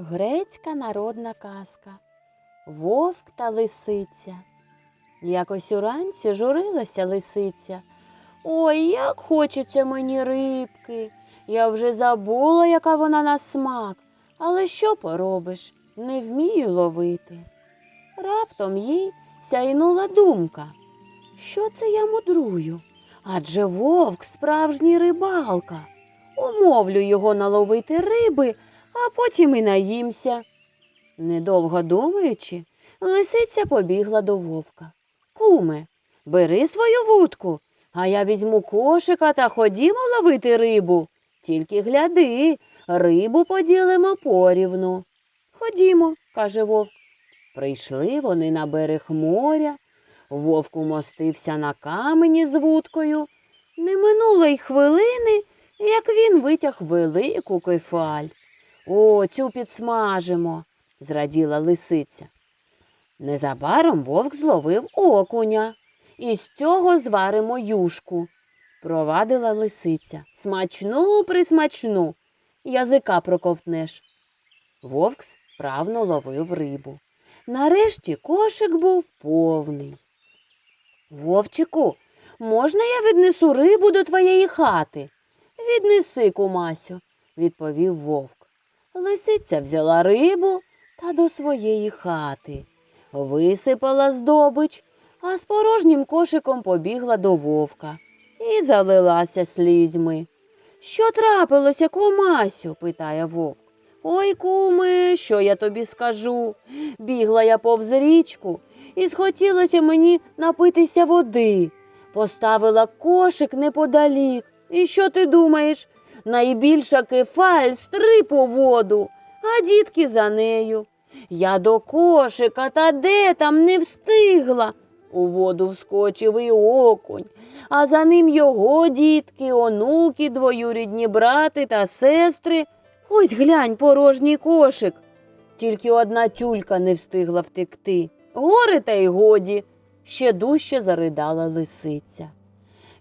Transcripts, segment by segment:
Грецька народна казка Вовк та лисиця. Якось уранці журилася лисиця. Ой, як хочеться мені рибки. Я вже забула, яка вона на смак. Але що поробиш? Не вмію ловити. Раптом їй сяйнула думка. Що це я мудрую? Адже вовк справжній рибалка. Умовлю його наловити риби, а потім і наїмся. Недовго думаючи, лисиця побігла до вовка. Куме, бери свою вудку, а я візьму кошика та ходімо ловити рибу. Тільки гляди, рибу поділимо порівну. Ходімо, каже вовк. Прийшли вони на берег моря. Вовк умостився на камені з вудкою. Не минуло й хвилини, як він витяг велику кефаль. О, цю підсмажимо, зраділа лисиця. Незабаром вовк зловив окуня. І з цього зваримо юшку, провадила лисиця. Смачну присмачну, язика проковтнеш. Вовк справно ловив рибу. Нарешті кошик був повний. Вовчику, можна я віднесу рибу до твоєї хати? Віднеси, кумасю, відповів вовк. Лисиця взяла рибу та до своєї хати, висипала здобич, а з порожнім кошиком побігла до вовка і залилася слізьми. Що трапилося, кумасю? питає вовк. Ой, куме, що я тобі скажу? Бігла я повз річку і схотілося мені напитися води. Поставила кошик неподалік. І що ти думаєш? Найбільша кефаль стрип у воду, а дітки за нею. Я до кошика та де там не встигла. У воду вскочив і окунь, а за ним його дітки, онуки, двоюрідні брати та сестри. Ось глянь, порожній кошик. Тільки одна тюлька не встигла втекти. Горе та й годі, ще дужче заридала лисиця.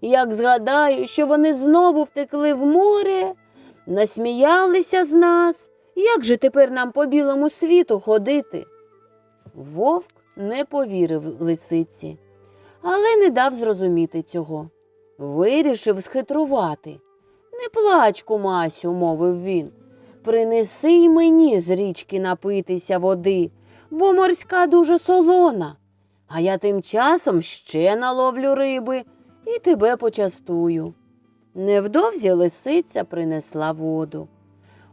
Як згадаю, що вони знову втекли в море, насміялися з нас. Як же тепер нам по білому світу ходити? Вовк не повірив лисиці, але не дав зрозуміти цього. Вирішив схитрувати. Не плач, кумасю, мовив він. Принеси й мені з річки напитися води, бо морська дуже солона. А я тим часом ще наловлю риби і тебе почастую. Невдовзі лисиця принесла воду.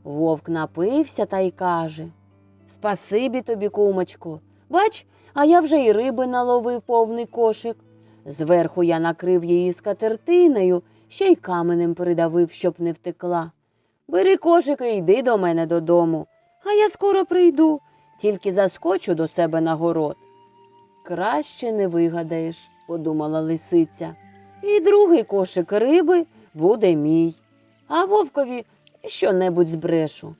Вовк напився та й каже Спасибі тобі, кумочко. Бач, а я вже й риби наловив повний кошик. Зверху я накрив її скатертиною, ще й каменем придавив, щоб не втекла. Бери кошика і йди до мене додому, а я скоро прийду, тільки заскочу до себе на город. Краще не вигадаєш, подумала лисиця. І другий кошик риби буде мій, а вовкові що-небудь збрешу.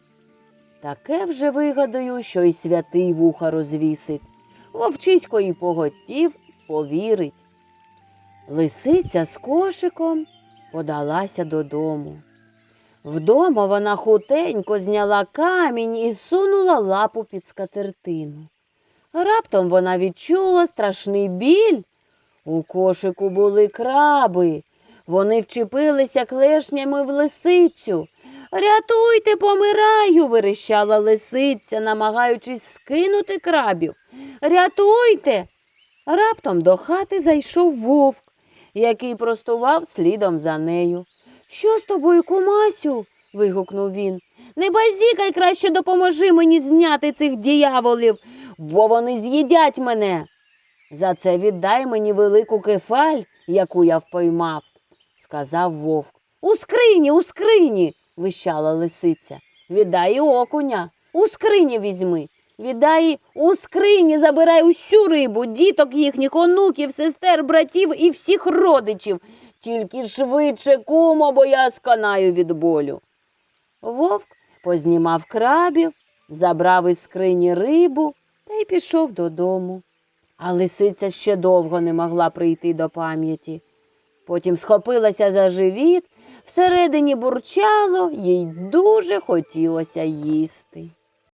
Таке вже вигадаю, що й святий вуха розвісить. Вовчисько і поготів повірить. Лисиця з кошиком подалася додому. Вдома вона хутенько зняла камінь і сунула лапу під скатертину. Раптом вона відчула страшний біль. У кошику були краби. Вони вчепилися клешнями в лисицю. Рятуйте, помираю, верещала лисиця, намагаючись скинути крабів. Рятуйте. Раптом до хати зайшов вовк, який простував слідом за нею. Що з тобою, кумасю? вигукнув він. Не базікай, краще допоможи мені зняти цих дияволів, бо вони з'їдять мене. За це віддай мені велику кефаль, яку я впоймав, сказав вовк. У скрині, у скрині, вищала лисиця. Віддай окуня, у скрині візьми. Віддай у скрині, забирай усю рибу, діток їхніх, онуків, сестер, братів і всіх родичів. Тільки швидше, кумо, бо я сканаю від болю. Вовк познімав крабів, забрав із скрині рибу та й пішов додому. А лисиця ще довго не могла прийти до пам'яті. Потім схопилася за живіт, всередині бурчало, їй дуже хотілося їсти.